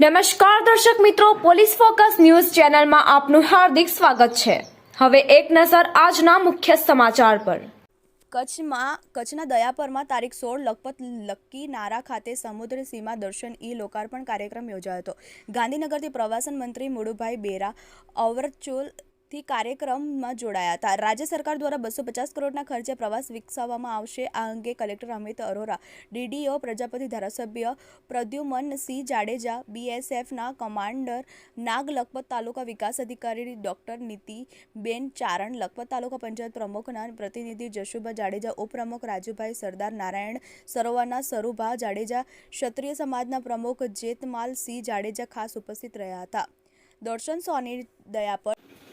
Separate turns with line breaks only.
નમસ્કાર દર્શક મિત્રો, પોલીસ ફોકસ ન્યૂઝ ચેનલમાં આપનું હાર્દિક સ્વાગત છે. હવે એક નજર આજના મુખ્ય સમાચાર પર.
કચ્છમાં, કચ્છના દયાપરમાં તારીખ સોળ લખપત લક્કી નારા ખાતે સમુદ્ર સીમા દર્શન ઈ લોકાર્પણ કાર્યક્રમ યોજાયો હતો. ગાંધીનગરથી પ્રવાસન મંત્રી મુડુભાઈ બેરા અવરચોલથી કાર્યક્રમમાં જોડાયા હતા. રાજ્ય સરકાર દ્વારા બસો પચાસ કરોડના ખર્ચે પ્રવાસ વિકસાવવામાં આવશે. આ અંગે કલેક્ટર અમિત અરોરા, ડીડીઓ, પ્રજાપતિ ધારાસભ્ય પ્રદ્યુમન સિંહ જાડેજા, બીએસએફના કમાન્ડર નાગ લખપત તાલુકા વિકાસ અધિકારી ડોક્ટર નીતિબેન ચારણ, લખપત તાલુકા પંચાયત પ્રમુખના પ્રતિનિધિ જશુભા જાડેજા, ઉપપ્રમુખ રાજુભાઈ સરદાર, નારાયણ સરોવરના સરુભા જાડેજા, ક્ષત્રિય સમાજના પ્રમુખ જેતમાલ સિંહ જાડેજા ખાસ ઉપસ્થિત રહ્યા હતા. દર્શન સોની, દયા પર